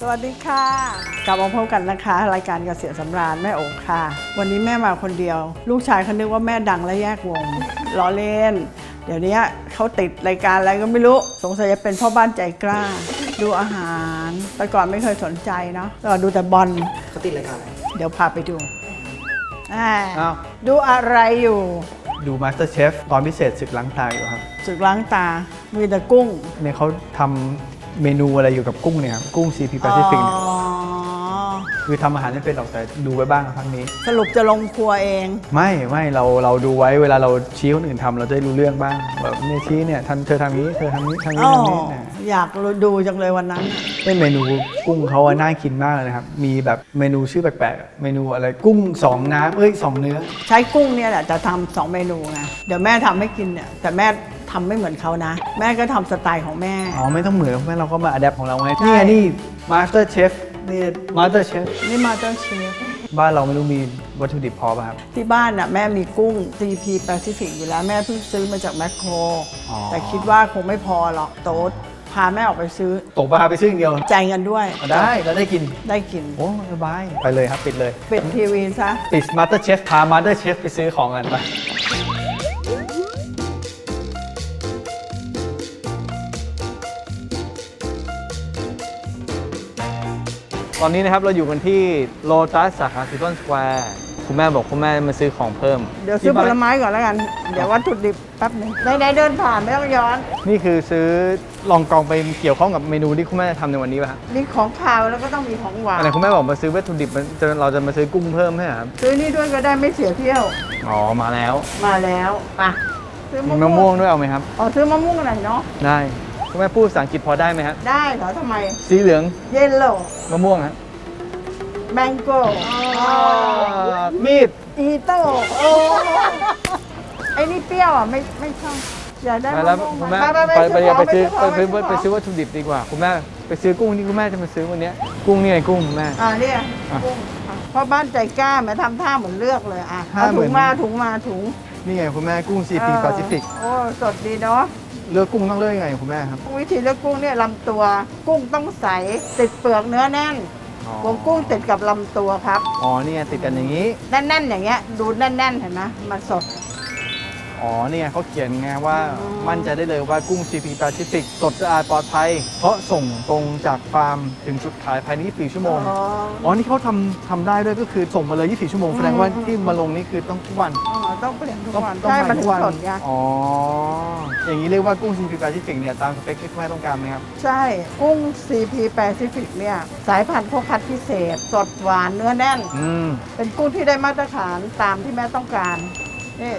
สวัสดีค่ะ กลับมาพบกันนะคะ รายการเกษตรสำราญแม่โอ๋ค่ะ วันนี้แม่มาคนเดียว ลูกชายเขานึกว่าแม่ดังและแยกวงล้อเล่น เดี๋ยวนี้เขาติดรายการอะไรก็ไม่รู้ สงสัยจะเป็นพ่อบ้านใจกล้า ดูอาหาร แต่ก่อนไม่เคยสนใจเนาะแต่ก่อนดูแต่บอลเขาติดรายการอะไรเดี๋ยวพาไปดูอ่าอ้าว ดูอะไรอยู่ดู Master Chef ตอนพิเศษศึกล้างตาอยู่ครับ สึกล้างตา มีแต่กุ้ง เนี่ยเขาทำ เมนูอะไรอยู่กับกุ้งเนี่ยครับกุ้ง CP Pacific เนี่ยอ๋อคือทำอาหารไม่เป็นหรอกแต่ดูไว้บ้างครับครั้งนี้ สรุปจะลงครัวเอง ไม่ไม่เราเราดูไว้เวลาเราชี้คนอื่นทำเราจะได้รู้เรื่องบ้างแบบเนี่ยชี้เนี่ยทำเธอทำนี้เธอทำนี้ทำนี้อ๋อทำนี้เนี่ยอยากดูจังเลยวันนั้นน่ะเป็นเมนูกุ้งเขาอะน่ากินมากเลยนะครับ มีแบบเมนูชื่อแปลกๆเมนูอะไรกุ้งสองน้ำเอ้ยสองเนื้อ ใช้กุ้งเนี่ยแหละจะทำสองเมนูไงเดี๋ยวแม่ทำให้กินเนี่ยแต่แม่ ทำไม่เหมือนเขานะ แม่ก็ทำสไตล์ของแม่ อ๋อ ไม่ต้องเหมือนแม่เราก็มาอัดแอปของเราไงใช่นี่ไงนี่ Master Chef นี่ Master Chef นี่มาเตอร์เชฟบ้านเราไม่รู้มีวัตถุดิบพอป่ะครับ ที่บ้านน่ะแม่มีกุ้ง CP Pacific อยู่แล้ว แม่เพิ่งซื้อมาจากแมคโครอ๋อแต่คิดว่าคงไม่พอหรอกโต๊ดพาแม่ออกไปซื้อตกปลาไปซื้ออย่างเดียวจ่ายเงินด้วยได้เราได้กินได้กิน โอ้สบาย ไปเลยครับ ปิดเลย ปิดทีวีซะ ปิดมาสเตอร์เชฟพามาสเตอร์เชฟไปซื้อของกันไป ตอนนี้นะครับเราอยู่กันที่โลตัสสาขาซิตอนสแควร์คุณแม่บอกคุณแม่มาซื้อของเพิ่มเดี๋ยวซื้อผลไม้ก่อนแล้วกัน เดี๋ยววัตถุดิบแป๊บหนึงไหนๆเดินผ่านไม่ต้องย้อน นี่คือซื้อลองกองไปเกี่ยวข้องกับเมนูที่คุณแม่จะทำในวันนี้ป่ะครับมีของคาวแล้วก็ต้องมีของหวานอันไหนคุณแม่บอกมาซื้อวัตถุดิบมันจะเราจะมาซื้อกุ้งเพิ่มใช่ไหมครับซื้อนี่ด้วยก็ได้ไม่เสียเที่ยว อ๋อมาแล้วมาแล้วไปซื้อมีมะมะม่ม่ววงงด้วยเอาไหมครับ อ๋อซื้อมะม่วงอะไรเนาะได้ คุณแม่พูดภาษาอังกฤษพอได้ไหมครับได้เหรอทำไม สีเหลืองเยลโล่มะม่วงครับแมงโก้มีดอีโต้โอ้ไอ้นี่เปรี้ยวอะไม่ไม่ชอบอยากได้ไปมะแล้วม่วงคุณแม่ไปไปไปอย่าไปซื้อของไปไปไปซื้อวัตถุดิบดีกว่าคุณแม่ไปซื้อกุ้งที่คุณแม่จะมาซื้อวันเนี้ยกุ้งนี่ไงกุ้งคุณแม่อ่าเนี่ยอะกุ้งอะเพราะบ้านใจกล้าแม่ทำท่าเหมือนเลือกเลยอะท่าเอาเหมืถุอนงมาถุงมาถุง นี่ไงคุณแม่กุ้งซีพีเออแปซิฟิกโอ้สดดีเนาะเลือกกุ้งต้องเลือกยังไงคุณแม่ครับวิธีเลือกกุ้งเนี่ยลำตัว กุ้งต้องใสติดเปลือกเนื้อแน่นอ๋อหัวกุ้งติดกับลำตัวครับ อ๋อนี่ไงติดกันอย่างนี้ แน่นๆอย่างเงี้ยดูแน่นๆเห็นไหมมันสด อ๋อนี่ไงเขาเขียนไงว่าอ๋อมั่นใจได้เลยว่ากุ้ง CP Pacific สดสะอาดปลอดภัย เพราะส่งตรงจากฟาร์มถึงจุดขายภายใน 24 ชั่วโมงอ๋ออ๋อ นี่เขาทำทำได้ด้วยก็คือส่งมาเลย 24 ชั่วโมง แสดงว่าที่มาลงนี่คือต้องทุกวัน อ๋อ ต้องเปลี่ยนทุกต้องวัน ต้องใช่ใหมันทุถึกงวันสดไงอ๋อ อย่างนี้เรียกว่ากุ้ง CP Pacific เนี่ยตามสเปคที่คุณแม่ต้องการไหมครับ ใช่ กุ้ง CP Pacific เนี่ยสายพันธุ์เขาคัดพิเศษ สดหวานเนื้อแน่นอืมเป็นกุ้งที่ได้มาตรฐานตามที่แม่ต้องการนี่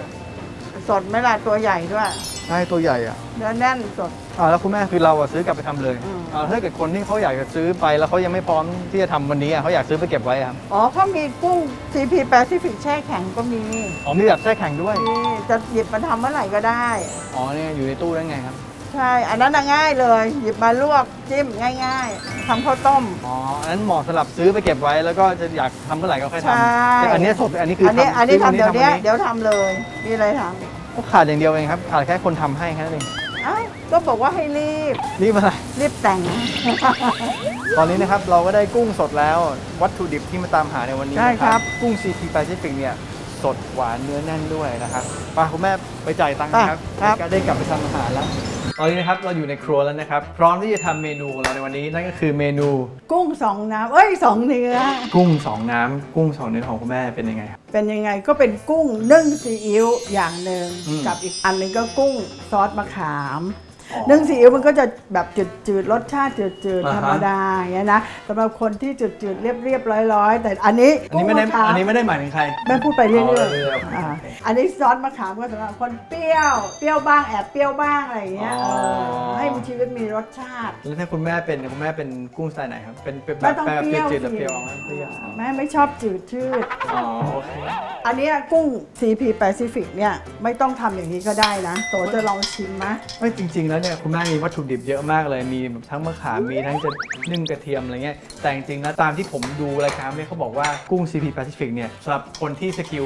สดไหม่ล่ะตัวใหญ่ด้วยใช่ตัวใหญ่อะเนื้อแน่นสด อ่าแล้วคุณแม่คือเราอะซื้อกลับไปทำเลยอืม อ่าถ้าเกิดคนที่เขาอยากจะซื้อไปแล้วเขายังไม่พร้อมที่จะทำวันนี้อะเขาอยากซื้อไปเก็บไว้อะครับอ๋อเขามีกุ้ง CP Pacific แช่แข็งก็มีอ๋อมีแบบแช่แข็งด้วยนี่จะหยิบมาทำเมื่อไหร่ก็ได้ อ๋อเนี่ยอยู่ในตู้ได้ไงครับใช่ อันนั้นน่ะง่ายเลย หยิบมาลวกจิ้มง่าย ๆทำข้าวต้ม อ๋ออันนั้นเหมาะสำหรับซื้อไปเก็บไว้แล้วก็จะอยากทำเมื่อไหร่ก็ค่อยใช่ทำแต่อันเนี้ยสดอันนี้คืออันนี้ทำอันนี้ซื้ทำเดี๋ยวเนี้ยวัเดี๋ยวทำเลย มีอะไรท ก็ขาดอย่างเดียวเองครับ ขาดแค่คนทำให้แค่นั้นเองำอ้าวก็บอกว่าให้รีบ รีบอะไร รีบแต่ง ตอนนี้นะครับเราก็ได้กุ้งสดแล้ว วัตถุดิบที่มาตามหาในวันนี้ใช่นะครับกุ้ง CP Pacific เนี่ย สดหวานเนื้อแน่นด้วยนะครับไปคุณแม่ไปจ่ายตังค์นะครับครับก็ได้กลับไปทำอาหารแล้ว ตอนนี้นะครับเราอยู่ในครัวแล้วนะครับ พร้อมที่จะทำเมนูของเราในวันนี้นั่นก็คือเมนูกุ้งสองน้ำเอ้ยสองเนื้อ กุ้งสองน้ำกุ้งสองเนื้อของคุณแม่เป็นยังไงครับ เป็นยังไงก็เป็นกุ้งนึ่งซีอิ๊วอย่างหนึ่งอืม กับอีกอันหนึ่งก็กุ้งซอสมะขามอ๋อ นึ่งซีอิ๊วมันก็จะแบบจืดๆรสชาติจืดๆอ่าฮะธรรมดาอย่างเงี้ยนะสำหรับคนที่จืดๆเรียบๆร้อยๆ แต่อันนี้อันนี้ไม่ได้ กุ้งะขาม อันนี้ไม่ได้หมายถึงใคร แม่พูดไปเรื่อ๋ออยเรื่อยๆๆอ่าอันนี้ซอสมะขามก็สำหรับคนเปรี้ยว เปรี้ยวบ้างแอบเปรี้ยวบ้างอะไรอย่างเงี้ยอ๋อ เออให้มันชีวิตมีรสชาติ แล้วถ้าคุณแม่เป็นคุณแม่เป็นกุ้งสไตล์ไหนครับ เป็นเป็นแบไม่บต้องแบบเปรี้ยวจืดๆหรือสิเปรี้ยวอ๋อเปรี้ยวแม่ไม่ชอบจืดชืด อ๋อโอเค อันเนี้ยกุ้ง CP Pacific เนี่ยไม่ต้องทำอย่างนี้ก็ได้นะ โตจะลองชิมไหม ไม่จริงๆแล้วเนี่ยคุณแม่มีวัตถุดิบเยอะมากเลย มีแบบทั้งมะขาม มีทั้งจะนึ่งกระเทียมอะไรเงี้ย แต่จริงๆนะตามที่ผมดูรายการเนี่ยเขาบอกว่ากุ้ง CP Pacific เนี่ยสำหรับคนที่สกิล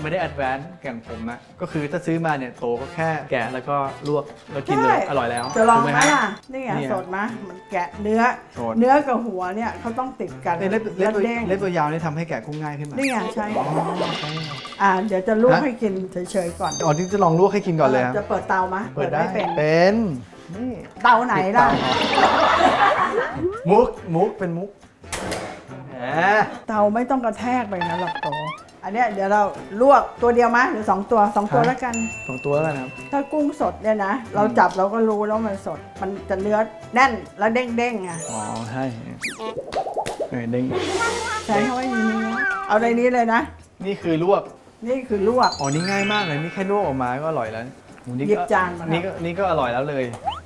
ไม่ได้ advance อย่างผมนะ ก็คือถ้าซื้อมาเนี่ยโตก็แค่แกะแล้วก็ลวกแล้วกินเลยใช่ อร่อยแล้วจะลองถูกไหมฮ ล่ะนี่ไงเนี่ยสดไหมมันแกะเนื้อ สด เนื้อกับหัวเนี่ยเขาต้องติดกันเล็บเล็บตัวเด้งเล็บตัวยาวนี่ทำให้แกะกุ้งง่ายขึ้นไหมนี่ไงใช่อ๋อใช่อ่าเดี๋ยวจะลวกฮะให้กินเฉยๆก่อนอ๋อที่จะลองลวกให้กินก่อนเลยครับ จะเปิดเตาไหมเปิดได้ไม่เป็น เป็น นี่เตาไหนล่ะ มุกมุกเป็นมุกแหมเตาไม่ต้องกระแทกไปนะหรอกโตอันเนี้ยเดี๋ยวเราลวกตัวเดียวมะหรือสองตัวสองตัวแล้วกัน สองตัวแล้วกันครับ ถ้ากุ้งสดเนี่ยนะ เราจับเราก็รู้แล้วมันสด มันจะเนื้อแน่นแล้วเด้งๆอะอ๋อ ใช่เออเด้งใช้เขาไว้อย่างนี้นะเอาในนี้เลยนะ นี่คือลวก นี่คือลวก อ๋อ นี่ง่ายมากเลย นี่แค่ลวกออกมาก็อร่อยแล้วโอ้นี่หยิก็บจานมาครับ นี่ก็นี่ก็อร่อยแล้วเลย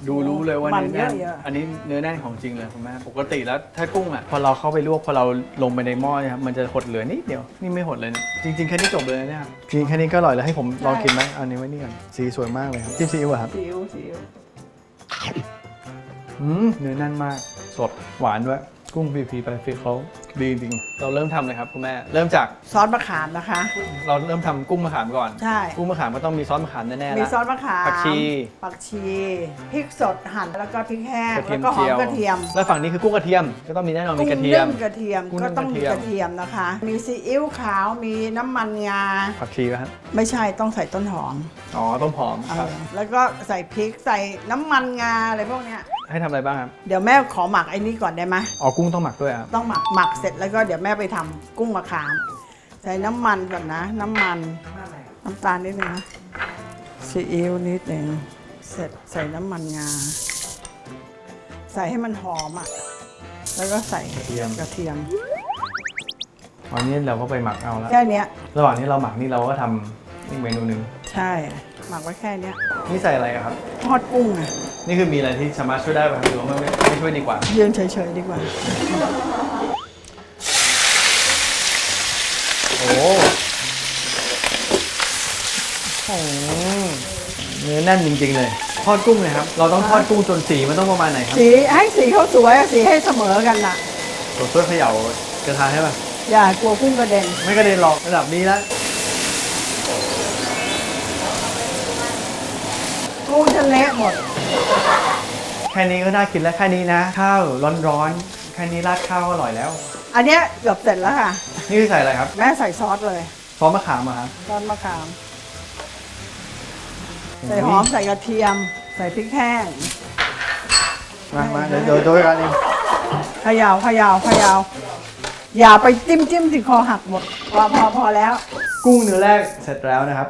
ดูรู้เลยว่ามันเนื้อแน่นเยอะๆ อันนี้เนื้อแน่นของจริงเลยคุณแม่ปกติแล้วถ้ากุ้งอะพอเราเข้าไปลวกพอเราลงไปในหม้อเนี่ยครับมันจะหดเหลือนิดเดียวนี่ไม่หดเลยนะจริง ๆแค่นี้จบเลยนะเนี่ยจริงๆแค่นี้ก็อร่อยแล้วให้ผมลองกินไหมเอาอันนี้ไว้นี่ก่อนสีสวยมากเลยครับจิ้มซีอิ๊วอะครับซีอิ๊วซีอิ๊วอืมเนื้อแน่นมาก สดหวานด้วย กุ้งพีพีไปฟิเขาดีจริงๆเราเริ่มทำเลยครับคุณแม่ เริ่มจากซอสมะขามนะคะ เราเริ่มทำกุ้งมะขามก่อน ใช่ กุ้งมะขามก็ต้องมีซอสมะขามแน่ๆมีละ ซอสมะขามผักชี ผักชีพริกสดหั่นแล้วก็พริกแห้งกระเทีแล้ยวมก็หอเจีมยวกระเทียมแล้วฝั่งนี้คือกุ้งกระเทียม ก็ต้องมีแน่นอนมีกุ้งกระเทียมนึ่งกระเทียมกุ้งนึ่ก็งต้องมีกกระระเทีเทียยมมนะคะ มีซีอิ๊วขาวมีน้ำมันงาผักชีป่ะครับไม่ใช่ต้องใส่ต้นหอมอ๋อต้มหอมเอครับ อแล้วก็ใส่พริกใส่น้ำมันงาอะไรพวกเนี้ย ให้ทำอะไรบ้างครับเดี๋ยวแม่ขอหมักไอ้นี่ก่อนได้ไหมอ๋อกุ้งต้องหมักด้วยครับต้องหมักหมักเสร็จแล้วก็เดี๋ยวแม่ไปทำกุ้งมะขาม ใส่น้ำมันก่อนนะ น้ำมันน้ำตาลนิดนึงนะซีอิ๊วนิดหนึ่งเสร็จใส่น้ำมันงาใส่ให้มันหอมอะแล้วก็ใส่กระเทียม กระเทียมอันนี้เราก็ไปหมักเอาแล้วแค่เนี้ยระหว่างที่เราหมักนี่เราก็ทำอีกเมนูหนึ่งใช่หมักไว้แค่เนี้ยนี่ใส่อะไรอะครับ ทอดกุ้งอะ นี่คือมีอะไรที่สามารถช่วยได้ป่ะหรือว่าไม่ไม่ช่วยดีกว่า ยืนเฉยๆดีกว่า โอ้โหเนื้อแน่นจริงๆเลย ทอดกุ้งเลยครับ เราต้องทอดกุ้งจนสีมันต้องประมาณไหนครับสีให้สีเขาสวยอะสีให้เสมอกันน่ะตัวช่วยเขย่ากระทะให้ป่ะ อย่ากลัวกุ้งกระเด็นไม่กระเด็นหรอกระดับนี้แล้วกุ้งจะเละหมดแค่นี้ก็น่ากินแล้วแค่นี้นะ ข้าวร้อนๆแค่นี้ราดข้าวก็อร่อยแล้ว อันเนี้ยเกือบเสร็จแล้วค่ะ นี่คือใส่อะไรครับแม่ใส่ซอสเลยซอสมะขามเหรอะครับซอสมะขาม ใส่หอมใส่กระเทียม ใส่พริกแห้งมามาเดี๋ยวเดี๋ยวโดยกันเองเขยาวขยาวขยาวอย่าไปจิ้มจิ้มสิคอหักหมดพอพอพอแล้ว กุ้งเนื้อแรกเสร็จแล้วนะครับ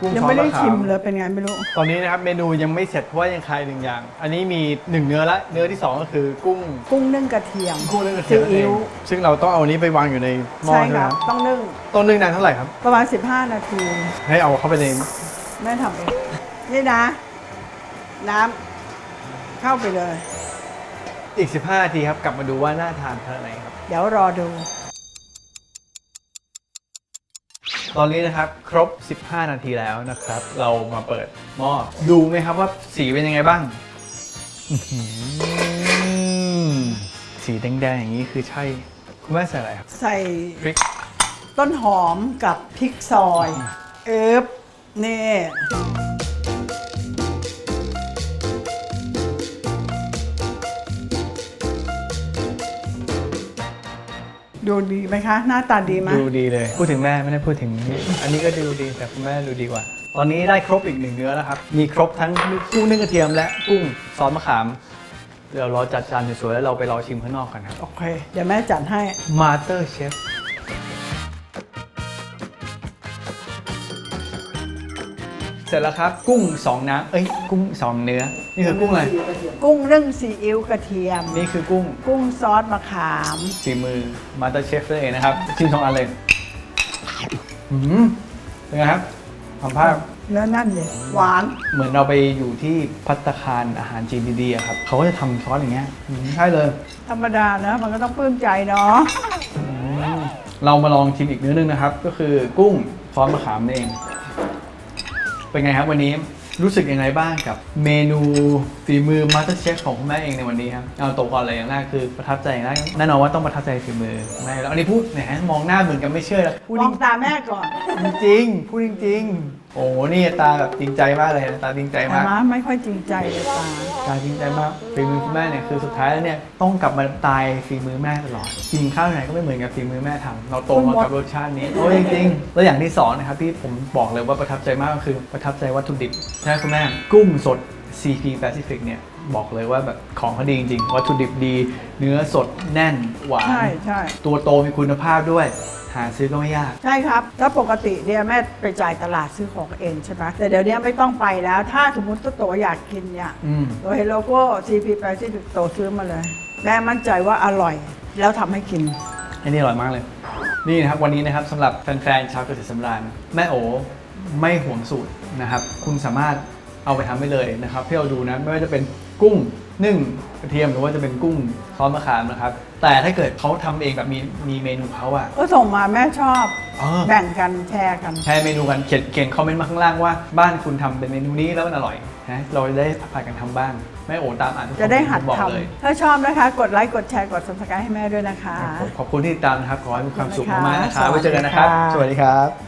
กุ้งยังซอสไม่ได้มะขาชิมมเลยเป็นไงไม่รู้ ตอนนี้นะครับเมนูยังไม่เสร็จเพราะว่ายังคายหนึ่งอย่าง อันนี้มีหนึ่งเนื้อละเนื้อที่สองก็คือกุ้งกุ้งนึ่งกระเทียมกุ้งเนื้อกระเทียมนั่นซีเออิ๊งวซึ่งเราต้องเอาอันนี้ไปวางอยู่ในหม้อใช่ใช่ไหคมรับครับต้องนึ่งต้นนึ่งนานเท่าไหร่ครับ ประมาณ 15 นาที ให้เอาเข้าไปในแม่ทำเองนี่นะ น้ำเข้าไปเลย อีก 15นาทีครับกลับมาดูว่าน่าทานขนาดไหนครับ เดี๋ยวรอดู ตอนนี้นะครับครบ 15 นาทีแล้วนะครับ เรามาเปิดหม้อดูไหมครับว่าสีเป็นยังไงบ้างอื้อหือสีแดงๆอย่างนี้คือใช่คุณแม่ใส่อะไรครับใส่พริก ต้นหอมกับพริกซอย เอิบนี่ ดูดีไหมคะ หน้าตาดีไหมดูดีเลย พูดถึงแม่ไม่ได้พูดถึงนี่อันนี้ก็ดูดีแต่คุณแม่ดูดีกว่า ตอนนี้ได้ครบอีกหนึ่งเนื้อแล้วครับ มีครบทั้งกุ้งนึ่งกระเทียมและกุ้งซอสมะขาม เดี๋ยวรอจัดจานสวยๆแล้วเราไปรอชิมข้างนอกกันครับ โอเค เดี๋ยวแม่จัดให้มาสเตอร์เชฟ เสร็จแล้วครับ กุ้งสองน้ำเอ้ยกุ้งสองเนื้อ นี่คือกุ้งอะไร กุ้งนึ่งซีอิ๊วกระเทียม นี่คือกุ้งกุ้งซอสมะขามฝีมือมาสเตอร์เชฟนั่นเองนะครับชิมสองอันเลยอืมเป็นไงครับสัมภาษณ์เนื้อนั่นเลยหวาน เหมือนเราไปอยู่ที่พัตตาคารอาหารจีนดีๆอะครับเขาก็จะทำซอสอย่างเงี้ยอืมใช่เลย ธรรมดานะ มันก็ต้องปลื้มใจเนาะอืมเรามาลองชิมอีกเนื้อหนึงนะครับ ก็คือกุ้งซอสมะขามนั่นเอง เป็นไงครับวันนี้รู้สึกยังไงบ้างกับเมนูฝีมือมาสเตอร์เชฟของคุณแม่เองในวันนี้ครับเอาตรงก่อนเลยอย่างแรกคือประทับใจอย่างแรกแน่นอนว่าต้องประทับใจฝีมือแม่แล้วอันนี้พูดแหมมองหน้าเหมือนกันไม่เชื่อแล้วพูดมจอริงงตาแม่ก่อน จริงๆพูดจริง ๆโอ้โหนี่ตาแบบจริงใจมากเลยนะตาจริงใจแต่มากว่าไม่ค่อยจริงใจเลยตาตาจริงใจมากฝีมือคุณแม่เนี่ยคือสุดท้ายแล้วเนี่ยต้องกลับมาตายฝีมือแม่ตลอดกินข้าวไหนก็ไม่เหมือนกับฝีมือแม่ทำเราโตมากับรสชาตินี้โอ้ยจริงๆแล้วอย่างที่สองนะครับที่ผมบอกเลยว่าประทับใจมากก็คือประทับใจวัตถุดิบใช่ไหมคุณแม่กุ้งสด CP Pacific เนี่ยบอกเลยว่าแบบของเขาดีจริงๆวัตถุดิบดี เนื้อสดแน่นหวาน ใช่ใช่ตัวโตมีคุณภาพด้วย หาซื้อก็ไม่ยาก ใช่ครับ ถ้าปกติเนี่ยแม่ไปจ่ายตลาดซื้อของเองใช่ไหมแต่เดี๋ยวนี้ไม่ต้องไปแล้ว ถ้าสมมติตัวโตอยากกินเนี่ยอืม ตัวเฮโลโก้ CP ไปที่โตซื้อมาเลย แม่มั่นใจว่าอร่อย แล้วทำให้กิน อันนี้อร่อยมากเลย นี่นะครับวันนี้นะครับสำหรับแฟนๆชาวเกษตรสำราญแม่โอไม่ห่วงสูตรนะครับ คุณสามารถเอาไปทำได้เลยนะครับที่เราดูนะไม่ว่าจะเป็นกุ้ง นึ่งกระเทียมหรือว่าจะเป็นกุ้งซอสมะขามนะครับ แต่ถ้าเกิดเขาทำเองแบบมีมีเมนูเขาอะ ก็ส่งมาแม่ชอบ เออ แบ่งกันแชร์กัน แชร์เมนูกันเขียนเขียนคอมเมนต์มาข้างล่างว่าบ้านคุณทำเป็นเมนูนี้แล้วมันอร่อยนะเราจะได้พากันทำบ้างแม่โอตามอ่านทุกคอมจะเมนต์ได้หัดผมบอกทเลยำถ้าชอบนะคะ กดไลค์กดแชร์กด subscribe ให้แม่ด้วยนะคะครับผมขอบคุณที่ติดตามนะครับขอให้มีความสุขขอบคุณมากๆค่ะนะครับไว้เจอกันนะครับสสวัวัสสดีดีค่ะครับ